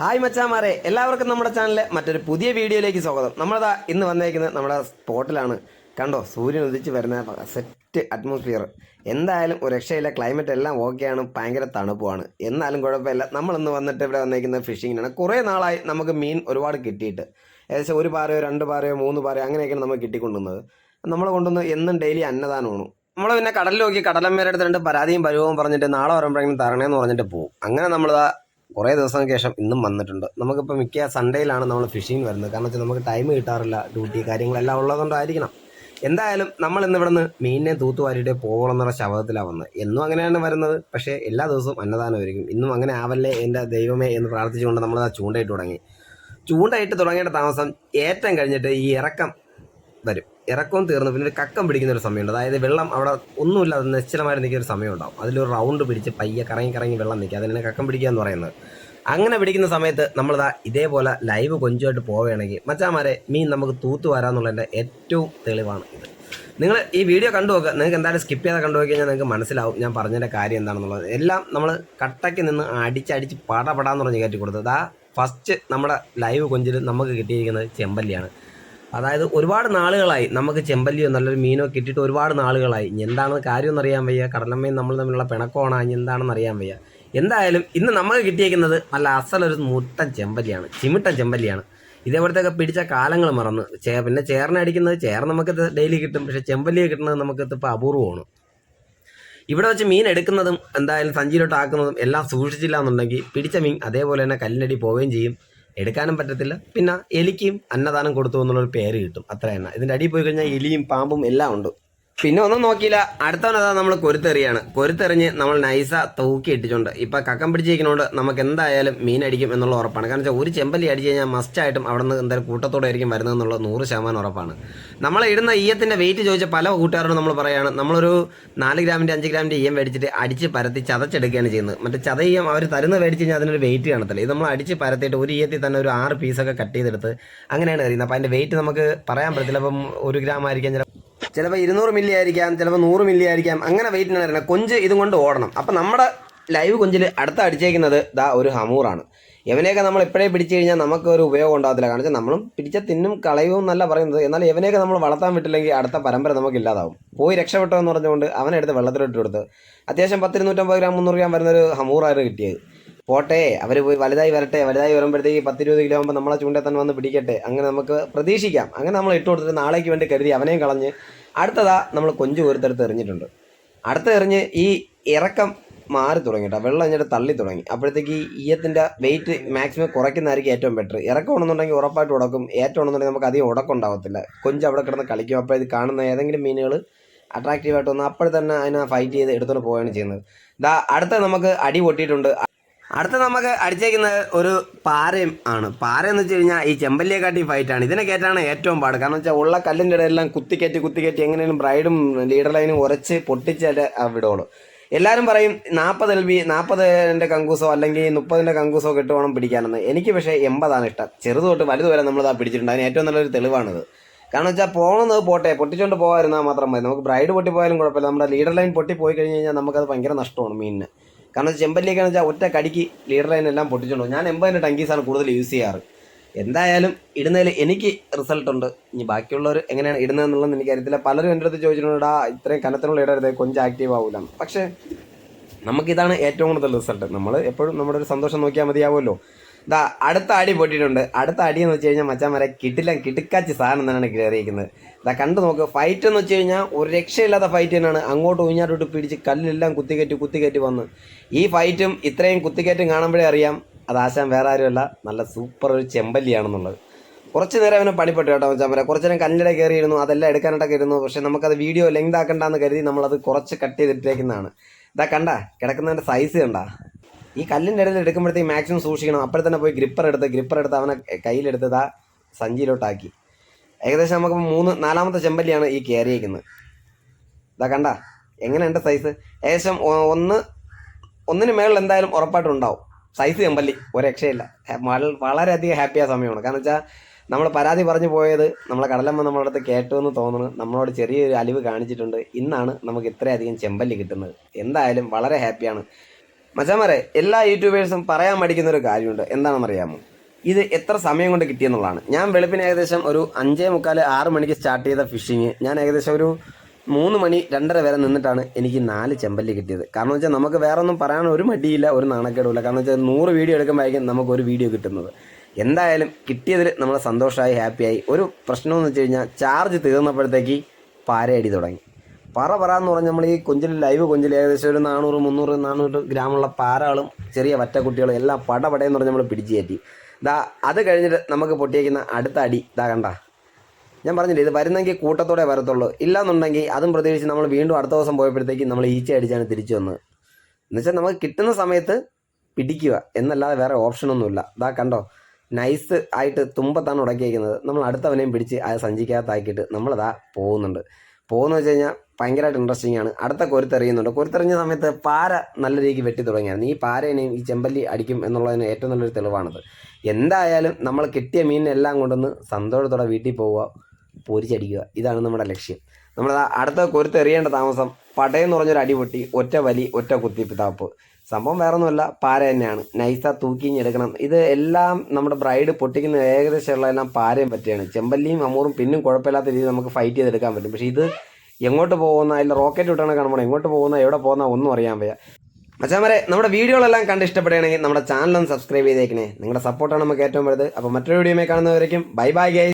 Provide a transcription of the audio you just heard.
Hi മച്ചാമാരെ എല്ലാവർക്കും നമ്മുടെ ചാനലിലെ മറ്റൊരു പുതിയ വീഡിയോയിലേക്ക് സ്വാഗതം. നമ്മളതാ ഇന്ന് വന്നേക്കുന്നത് നമ്മുടെ സ്പോട്ടിലാണ്. കണ്ടോ സൂര്യൻ ഉദിച്ച് വരുന്ന സെറ്റ് അറ്റ്മോസ്ഫിയർ എന്തായാലും ഒരു രക്ഷയില്ല ക്ലൈമറ്റ് എല്ലാം ഓക്കെയാണ് ഭയങ്കര തണുപ്പുമാണ്. എന്നാലും കുഴപ്പമില്ല നമ്മളിന്ന് വന്നിട്ട് ഇവിടെ വന്നേക്കുന്നത് ഫിഷിങ്ങിനാണ് കുറേ നാളായി നമുക്ക് മീൻ ഒരുപാട് കിട്ടിയിട്ട്. ഏകദേശം ഒരു പാറയോ രണ്ട് പാറയോ മൂന്ന് പാറയോ അങ്ങനെയൊക്കെയാണ് നമ്മൾ കിട്ടിക്കൊണ്ടുവന്നത് നമ്മൾ കൊണ്ടുവന്ന് എന്നും ഡെയിലി അന്നദാനമാണ്. നമ്മൾ പിന്നെ കടലിൽ നോക്കി കടലമ്മേരെ അടുത്ത് രണ്ട് പരാതിയും പരിവവും പറഞ്ഞിട്ട് നാളെ വരുമ്പോഴെങ്കിലും തരണേന്ന് പറഞ്ഞിട്ട് പോകും അങ്ങനെ നമ്മളിതാ കുറേ ദിവസങ്ങൾക്ക് ശേഷം ഇന്നും വന്നിട്ടുണ്ട്. നമുക്കിപ്പോൾ മിക്ക സൺഡേയിലാണ് നമ്മൾ ഫിഷിങ് വരുന്നത്. കാരണം വെച്ചാൽ നമുക്ക് ടൈം കിട്ടാറില്ല. ഡ്യൂട്ടി കാര്യങ്ങളെല്ലാം ഉള്ളതുകൊണ്ടായിരിക്കണം. എന്തായാലും നമ്മൾ ഇന്ന് ഇവിടുന്ന് മീനിനെ തൂത്തുവാരിയിട്ട് പോകണം എന്നുള്ള ശബ്ദത്തിലാണ് വന്നത് എന്നും അങ്ങനെയാണ് വരുന്നത്. പക്ഷേ എല്ലാ ദിവസവും അന്നദാനം ഒരുക്കും ഇന്നും അങ്ങനെ ആവല്ലേ എന്റെ ദൈവമേ എന്ന് പ്രാർത്ഥിച്ചുകൊണ്ട് നമ്മളത് ചൂണ്ടയിട്ട് തുടങ്ങി. ചൂണ്ടയിട്ട് തുടങ്ങിയിട്ട് താമസം ഏറ്റം കഴിഞ്ഞിട്ട് ഈ ഇറക്കം വരും. ഇറക്കവും തീർന്നു പിന്നെ ഒരു കക്കം പിടിക്കുന്ന ഒരു സമയമുണ്ട്. അതായത് വെള്ളം അവിടെ ഒന്നുമില്ലാതെ നിശ്ചലമായി നിൽക്കുന്ന ഒരു സമയം ഉണ്ടാവും അതിലൊരു റൗണ്ട് പിടിച്ച് പയ്യെ കറങ്ങി കറങ്ങി വെള്ളം നിൽക്കുക അതിനെ കക്കം പിടിക്കുക എന്ന് പറയുന്നത്. അങ്ങനെ പിടിക്കുന്ന സമയത്ത് നമ്മളിതാ ഇതേപോലെ ലൈവ് കൊഞ്ചുമായിട്ട് പോവുകയാണെങ്കിൽ മച്ചാമാരെ മീൻ നമുക്ക് തൂത്തു വരാമെന്നുള്ളതിന്റെ ഏറ്റവും തെളിവാണ് ഇത്. നിങ്ങൾ ഈ വീഡിയോ കണ്ടു നോക്കുക നിങ്ങൾക്ക് എന്തായാലും സ്കിപ്പ് ചെയ്താൽ കണ്ടു നോക്കി കഴിഞ്ഞാൽ നിങ്ങൾക്ക് മനസ്സിലാവും ഞാൻ പറഞ്ഞതിന്റെ കാര്യം എന്താണെന്നുള്ളത്. എല്ലാം നമ്മൾ കട്ടയ്ക്ക് നിന്ന് അടിച്ചടിച്ച് പടപടാന്ന് പറഞ്ഞ് കയറ്റി കൊടുത്തത്. ആ ഫസ്റ്റ് നമ്മുടെ ലൈവ് കൊഞ്ചിൽ നമുക്ക് കിട്ടിയിരിക്കുന്നത് ചെമ്പല്ലിയാണ്. അതായത് ഒരുപാട് നാളുകളായി നമുക്ക് ചെമ്പല്ലിയോ നല്ലൊരു മീനോ കിട്ടിയിട്ട് ഒരുപാട് നാളുകളായി. ഇനി എന്താണെന്ന് കാര്യമൊന്നും അറിയാൻ വയ്യ. കടലമ്മയും നമ്മൾ തമ്മിലുള്ള പിണക്കമാണോ. ഇനി എന്താണെന്ന് അറിയാൻ വയ്യ. എന്തായാലും ഇന്ന് നമുക്ക് കിട്ടിയേക്കുന്നത് നല്ല അസലൊരു മുട്ടൻ ചെമ്പല്ലിയാണ്. ചിമിട്ടൻ ചെമ്പല്ലിയാണ്. ഇതേപോലത്തെയൊക്കെ പിടിച്ച കാലങ്ങൾ മറന്ന്. ചേ പിന്നെ ചേർന്നടിക്കുന്നത് ചേർ നമുക്ക് ഡെയിലി കിട്ടും. പക്ഷെ ചെമ്പല്ലിയെ കിട്ടുന്നത് നമുക്ക് ഇപ്പോൾ അപൂർവമാണ്. ഇവിടെ വെച്ച് മീൻ എടുക്കുന്നതും എന്തായാലും സഞ്ചിയിലോട്ട് ആക്കുന്നതും എല്ലാം സൂക്ഷിച്ചില്ല എന്നുണ്ടെങ്കിൽ പിടിച്ച മീൻ അതേപോലെ തന്നെ കല്ലിനടി പോവുകയും ചെയ്യും. എടുക്കാനും പറ്റത്തില്ല. പിന്നെ എലിക്കും അന്നദാനം കൊടുത്തു എന്നുള്ളൊരു പേര് കിട്ടും. അത്ര എണ്ണ ഇതിന്റെ അടിയിൽ പോയി കഴിഞ്ഞാൽ എലിയും പാമ്പും എല്ലാം ഉണ്ട്. പിന്നെ ഒന്നും നോക്കിയില്ല. അടുത്തവനതാ നമ്മൾ കൊരുത്തെറിയാണ്. കൊരുത്തെറിഞ്ഞ് നമ്മൾ നൈസ തൂക്കി ഇട്ടിട്ടുണ്ട്. ഇപ്പം കക്കം പിടിച്ചിരിക്കുന്നതുകൊണ്ട് നമുക്ക് എന്തായാലും മീൻ അടിക്കും എന്നുള്ള ഉറപ്പാണ്. കാരണം വെച്ചാൽ ഒരു ചെമ്പല്ലി അടിച്ച് കഴിഞ്ഞാൽ മസ്റ്റായിട്ടും അവിടെ നിന്ന് എന്തായാലും കൂട്ടത്തോടെ ആയിരിക്കും വരുന്നത് എന്നുള്ളത് നൂറ് ശതമാനം ഉറപ്പാണ്. നമ്മൾ ഇടുന്ന ഈയത്തിന്റെ വെയിറ്റ് ചോദിച്ച പല കൂട്ടുകാരോടും നമ്മൾ പറയുകയാണ് നമ്മളൊരു നാല് ഗ്രാമിന്റെ അഞ്ച് ഗ്രാമിന്റെ ഈയം മേടിച്ചിട്ട് അടിച്ച് പരത്തി ചതച്ചെടുക്കുകയാണ് ചെയ്യുന്നത്. മറ്റേ ചതയ്യം അവർ തരുന്ന മേടിച്ച് കഴിഞ്ഞാൽ അതിനൊരു വെയിറ്റ് കാണത്തില്ല. ഇത് നമ്മൾ അടിച്ച് പരത്തിയിട്ട് ഒരു ഈയത്തിൽ തന്നെ ഒരു ആറ് പീസൊക്കെ കട്ട് ചെയ്തെടുത്ത് അങ്ങനെയാണ് അറിയുന്നത് അപ്പോൾ അതിന്റെ വെയിറ്റ് നമുക്ക് പറയാൻ പറ്റത്തില്ല. അപ്പം ഒരു ഗ്രാം ആയിരിക്കാം ചിലപ്പോൾ ഇരുന്നൂറ് മില്ലി ആയിരിക്കാം ചിലപ്പോൾ നൂറ് മില്ലി ആയിരിക്കാം. അങ്ങനെ വെയിറ്റിനാണ് വരുന്നത് കൊഞ്ച് ഇതും കൊണ്ട് ഓടണം. അപ്പം നമ്മുടെ ലൈവ് കൊഞ്ചിൽ അടുത്ത അടിച്ചേക്കുന്നത് ദാ ഒരു ഹമൂറാണ്. ഇവനെയൊക്കെ നമ്മൾ ഇപ്പോഴേ പിടിച്ചു കഴിഞ്ഞാൽ നമുക്ക് ഒരു ഉപയോഗം ഉണ്ടാകത്തില്ല. കാരണം നമ്മളും പിടിച്ച തിന്നും കളയും എന്നല്ല പറയുന്നത്. എന്നാൽ ഇവനെയൊക്കെ നമ്മൾ വളർത്താൻ വിട്ടില്ലെങ്കിൽ അടുത്ത പരമ്പര നമുക്ക് ഇല്ലാതാവും. പോയി രക്ഷപ്പെട്ടോ എന്ന് പറഞ്ഞുകൊണ്ട് അവനെടുത്ത് വെള്ളത്തിലിട്ട് കൊടുത്ത് അത്യാവശ്യം പത്തിരുന്നൂറ്റമ്പത് ഗ്രാം മുന്നൂറ് ഗ്രാം വരുന്നൊരു ഹമൂറായിരുന്നു കിട്ടിയത്. പോട്ടെ അവർ പോയി വലുതായി വരട്ടെ. വലുതായി വരുമ്പോഴത്തേക്ക് പത്തിരുപത് കിലോ ആകുമ്പോൾ നമ്മളെ ചൂണ്ടയിൽ തന്നെ വന്ന് പിടിക്കട്ടെ. അങ്ങനെ നമുക്ക് പ്രതീക്ഷിക്കാം. അങ്ങനെ നമ്മൾ ഇട്ട് കൊടുത്തിട്ട് നാളേക്ക് വേണ്ടി കരുതി അവനെയും കളഞ്ഞ് അടുത്തതാ നമ്മൾ കൊഞ്ച് ഒരുത്തടുത്ത് എറിഞ്ഞിട്ടുണ്ട്. അടുത്ത എറിഞ്ഞ് ഈ ഇറക്കം മാറി തുടങ്ങി വെള്ളം കഴിഞ്ഞിട്ട് തള്ളി തുടങ്ങി. അപ്പോഴത്തേക്ക് ഈയത്തിന്റെ വെയിറ്റ് മാക്സിമം കുറയ്ക്കുന്നതായിരിക്കും ഏറ്റവും ബെറ്റർ ഇറക്കം ഉണ്ടെന്നുണ്ടെങ്കിൽ ഉറപ്പായിട്ട് ഉടക്കും. ഏറ്റവും ഉണ്ടെന്നുണ്ടെങ്കിൽ നമുക്ക് അധികം ഉടക്കം ഉണ്ടാവത്തില്ല. കൊഞ്ച് അവിടെ കിടന്ന് കളിക്കും. അപ്പോൾ ഇത് കാണുന്ന ഏതെങ്കിലും മീനുകൾ അട്രാക്റ്റീവായിട്ട് വന്ന് അപ്പോൾ തന്നെ അതിനെ ഫൈറ്റ് ചെയ്ത് എടുത്തുകൊണ്ട് പോവുകയാണ് ചെയ്യുന്നത്. ദാ അടുത്ത നമുക്ക് അടി പൊട്ടിയിട്ടുണ്ട്. അടുത്ത നമുക്ക് അടിച്ചേക്കുന്നത് ഒരു പാരയും ആണ്. പാര എന്ന് വെച്ച് കഴിഞ്ഞാൽ ഈ ചെമ്പല്ലിയെക്കാട്ടി ഫൈറ്റാണ് ഇതിനെ കയറ്റാണ് ഏറ്റവും പാട്. കാരണം വെച്ചാൽ ഉള്ള കല്ലിന്റെ ഇടയെല്ലാം കുത്തിക്കയറ്റി കുത്തിക്കയറ്റി എങ്ങനെയും ബ്രൈഡും ലീഡർ ലൈനും ഉരച്ച് പൊട്ടിച്ചാൽ വിടുള്ളൂ എല്ലാവരും പറയും നാൽപ്പത് എൽ ബി നാൽപ്പതിന്റെ കങ്കൂസോ അല്ലെങ്കിൽ മുപ്പതിന്റെ കങ്കൂസോ കിട്ടുവാണം പിടിക്കാനെന്ന്. എനിക്ക് പക്ഷേ എൺപതാണ് ഇഷ്ടം. ചെറുത് തൊട്ട് വലുത് വരെ നമ്മളിതാ പിടിച്ചിട്ടുണ്ട്. അതിന് ഏറ്റവും നല്ലൊരു തെളിവാണിത്. കാരണം വെച്ചാൽ പോകുന്നത് പോട്ടെ പൊട്ടിച്ചുകൊണ്ട് പോകാതിരുന്നാൽ മാത്രം മതി. നമുക്ക് ബ്രൈഡ് പൊട്ടിപ്പോയാലും കുഴപ്പമില്ല. നമ്മുടെ ലീഡർ ലൈൻ പൊട്ടി പോയി കഴിഞ്ഞ് കഴിഞ്ഞാൽ നമുക്കത് ഭയങ്കര നഷ്ടമാണ് മീനിന്. കാരണം ചെമ്പല്ലിയൊക്കെ വെച്ചാൽ ഒറ്റ കടിക്ക് ലീഡർ ലൈനെല്ലാം പൊട്ടിച്ചോണ്ടു ഞാൻ എൺപതിന്റെ ടങ്കീസാണ് കൂടുതൽ യൂസ് ചെയ്യാറ്. എന്തായാലും ഇടുന്നതിൽ എനിക്ക് റിസൾട്ട് ഉണ്ട്. ഇനി ബാക്കിയുള്ളവർ എങ്ങനെയാണ് ഇടുന്നതെന്നുള്ളത് എനിക്കറിയത്തില്ല പലരും എന്റെ അടുത്ത് ചോദിച്ചിട്ടുണ്ടാ ഇത്രയും കനത്തിനുള്ള ഇടരുത് കൊഞ്ച് ആക്റ്റീവ് ആവില്ല പക്ഷേ നമുക്കിതാണ് ഏറ്റവും കൂടുതൽ റിസൾട്ട് നമ്മൾ എപ്പോഴും നമ്മുടെ ഒരു സന്തോഷം നോക്കിയാൽ മതിയാവുമല്ലോ. ഇതാ അടുത്ത അടി പൊട്ടിയിട്ടുണ്ട്. അടുത്ത അടി എന്ന് വെച്ച് കഴിഞ്ഞാൽ മച്ചാൻ വരെ കിട്ടില്ല. കിട്ടിക്കാച്ച് സാധനം തന്നെയാണ് കയറിയിരിക്കുന്നത്. ഇതാ കണ്ടു നോക്ക് ഫൈറ്റ് എന്ന് വെച്ച് കഴിഞ്ഞാൽ ഒരു രക്ഷയില്ലാത്ത ഫൈറ്റ് തന്നെയാണ്. അങ്ങോട്ട് ഊഞ്ഞാട്ടോട്ട് പിടിച്ച് കല്ലിലെല്ലാം കുത്തിക്കയറ്റി കുത്തിക്കയറ്റി വന്ന്. ഈ ഫൈറ്റും ഇത്രയും കുത്തിക്കയറ്റും കാണുമ്പോഴേ അറിയാം അത് ആശാൻ വേറെ ആരുമല്ല നല്ല സൂപ്പർ ഒരു ചെമ്പല്ലിയാണെന്നുള്ളത്. കുറച്ച് നേരം അവനെ പണിപ്പെട്ടു കേട്ടോ മച്ചാൻ വരെ. കുറച്ച് നേരം കല്ലിടെ കയറിയിരുന്നു അതെല്ലാം എടുക്കാനായിട്ടൊക്കെ ഇരുന്നു. പക്ഷേ നമുക്കത് വീഡിയോ ലെങ്ത് ആക്കണ്ടെന്ന് കരുതി നമ്മളത് കുറച്ച് കട്ട് ചെയ്തിട്ടേക്കുന്നതാണ്. ഇതാ കണ്ട കിടക്കുന്നതിന്റെ സൈസ് കണ്ട. ഈ കല്ലിന്റെ ഇടയിൽ എടുക്കുമ്പോഴത്തേക്ക് മാക്സിമം സൂക്ഷിക്കണം. അപ്പോൾ തന്നെ പോയി ഗ്രിപ്പർ എടുത്ത് ഗ്രിപ്പർ എടുത്ത് അവനെ കയ്യിലെടുത്ത് ആ സഞ്ചിയിലോട്ടാക്കി. ഏകദേശം നമുക്ക് മൂന്ന് നാലാമത്തെ ചെമ്പല്ലിയാണ് ഈ കയറിയേക്കുന്നത് ഇതാ കണ്ട? എങ്ങനെയുണ്ട് സൈസ് ഏകദേശം ഒന്ന് ഒന്നിന് മേളിൽ എന്തായാലും ഉറപ്പായിട്ടും ഉണ്ടാവും. സൈസ് ചെമ്പല്ലി ഒരു രക്ഷയില്ല വളരെയധികം ഹാപ്പിയായ സമയമാണ്. കാരണം വെച്ചാൽ നമ്മൾ പരാതി പറഞ്ഞു പോയത് നമ്മളെ കടലമ്മ നമ്മളുടെ അടുത്ത് കേട്ടു എന്ന് തോന്നുന്നു. നമ്മളോട് ചെറിയൊരു അലിവ് കാണിച്ചിട്ടുണ്ട്. ഇന്നാണ് നമുക്ക് ഇത്രയധികം ചെമ്പല്ലി കിട്ടുന്നത്. എന്തായാലും വളരെ ഹാപ്പിയാണ് മച്ചാമാരെ എല്ലാ യൂട്യൂബേഴ്സും പറയാൻ മടിക്കുന്ന ഒരു കാര്യമുണ്ട്. എന്താണെന്ന് അറിയാമോ ഇത് എത്ര സമയം കൊണ്ട് കിട്ടിയെന്നുള്ളതാണ് ഞാൻ വെളുപ്പിന് ഏകദേശം ഒരു അഞ്ചേ മുക്കാൽ ആറ് മണിക്ക് സ്റ്റാർട്ട് ചെയ്ത ഫിഷിങ് ഞാൻ ഏകദേശം ഒരു മൂന്ന് മണി രണ്ടര വരെ നിന്നിട്ടാണ് എനിക്ക് നാല് ചെമ്പല്ലി കിട്ടിയത്. കാരണം വെച്ചാൽ നമുക്ക് വേറെ ഒന്നും പറയാൻ ഒരു മടിയില്ല ഒരു നാണക്കേടുമില്ല. കാരണം വെച്ചാൽ നൂറ് വീഡിയോ എടുക്കുമ്പോഴായിരിക്കും നമുക്ക് ഒരു വീഡിയോ കിട്ടുന്നത്. എന്തായാലും കിട്ടിയതിൽ നമ്മൾ സന്തോഷമായി ഹാപ്പിയായി ഒരു പ്രശ്നമെന്ന് വെച്ച് കഴിഞ്ഞാൽ ചാർജ് തീർന്നപ്പോഴത്തേക്ക് പാരയടി തുടങ്ങി. പറ പറ എന്ന് പറഞ്ഞാൽ നമ്മൾ ഈ കൊഞ്ചിൽ ലൈവ് കൊഞ്ചിൽ ഏകദേശം ഒരു നാനൂറ് മുന്നൂറ് നാനൂറ് ഗ്രാമുള്ള പാറകളും ചെറിയ വറ്റക്കുട്ടികളും എല്ലാം പടപടയെന്ന് പറഞ്ഞ് നമ്മൾ പിടിച്ചു കയറ്റി. ദാ അത് കഴിഞ്ഞിട്ട് നമുക്ക് പൊട്ടിയേക്കുന്ന അടുത്ത അടി ദാ കണ്ട. ഞാൻ പറഞ്ഞില്ലേ ഇത് വരുന്നെങ്കിൽ കൂട്ടത്തോടെ വരത്തുള്ളൂ. ഇല്ലാന്നുണ്ടെങ്കിൽ അതും പ്രത്യേകിച്ച് നമ്മൾ വീണ്ടും അടുത്ത ദിവസം പോയപ്പോഴത്തേക്ക് നമ്മൾ ഈച്ച അടിച്ചാണ് തിരിച്ചു വന്നത് എന്നുവെച്ചാൽ നമുക്ക് കിട്ടുന്ന സമയത്ത് പിടിക്കുക എന്നല്ലാതെ വേറെ ഓപ്ഷനൊന്നുമില്ല ദാ കണ്ടോ നൈസ് ആയിട്ട് തുമ്പത്താണ് ഉടക്കിയേക്കുന്നത്. നമ്മൾ അടുത്തവനെയും പിടിച്ച് അത് സഞ്ചിക്കകത്താക്കിയിട്ട് നമ്മളതാ പോകുന്നുണ്ട്. പോകുന്ന വെച്ച് കഴിഞ്ഞാൽ ഭയങ്കരമായിട്ട് ഇൻട്രസ്റ്റിംഗ് ആണ്. അടുത്ത കൊരുത്തെറിയുന്നുണ്ട്. കൊരുത്തെറിഞ്ഞ സമയത്ത് പാര നല്ല രീതിക്ക് വെട്ടി തുടങ്ങിയായിരുന്നു. ഈ പാരേനെയും ഈ ചെമ്പല്ലി അടിക്കും എന്നുള്ളതിന് ഏറ്റവും നല്ലൊരു തെളിവാണത്. എന്തായാലും നമ്മൾ കിട്ടിയ മീനിനെല്ലാം കൊണ്ടുവന്ന് സന്തോഷത്തോടെ വീട്ടിൽ പോവുക പൊരിച്ചടിക്കുക. ഇതാണ് നമ്മുടെ ലക്ഷ്യം. നമ്മൾ അടുത്ത കൊരുത്തെറിയേണ്ട താമസം പടയെന്ന് പറഞ്ഞൊരു അടിപൊട്ടി ഒറ്റ വലി ഒറ്റ കുത്തിപ്പിതാപ്പ്. സംഭവം വേറെ ഒന്നുമല്ല പാര തന്നെയാണ്. നൈസ തൂക്കിഞ്ഞെടുക്കണം ഇത് എല്ലാം നമ്മുടെ ബ്രൈഡ് പൊട്ടിക്കുന്ന ഏകദേശമുള്ള എല്ലാം പാരയും പറ്റിയാണ്. ചെമ്പല്ലിയും അമൂറും പിന്നും കുഴപ്പമില്ലാത്ത രീതിയിൽ നമുക്ക് ഫൈറ്റ് ചെയ്തെടുക്കാൻ പറ്റും. പക്ഷേ ഇത് എങ്ങോട്ട് പോകുന്ന അതിൽ റോക്കറ്റ് വിട്ടണ കാണുമ്പോൾ എങ്ങോട്ട് പോകുന്ന എവിടെ പോകുന്ന ഒന്നും അറിയാൻ വയ്യ. മച്ചാമരെ നമ്മുടെ വീഡിയോകളെല്ലാം കണ്ട് ഇഷ്ടപ്പെടുകയാണെങ്കിൽ നമ്മുടെ ചാനൽ ഒന്ന് സബ്സ്ക്രൈബ് ചെയ്തേക്കണേ. നിങ്ങളുടെ സപ്പോർട്ടാണ് നമുക്ക് ഏറ്റവും വലുത്. അപ്പോൾ മറ്റൊരു വീഡിയോ കാണുന്നവരേക്കും. Bye bye guys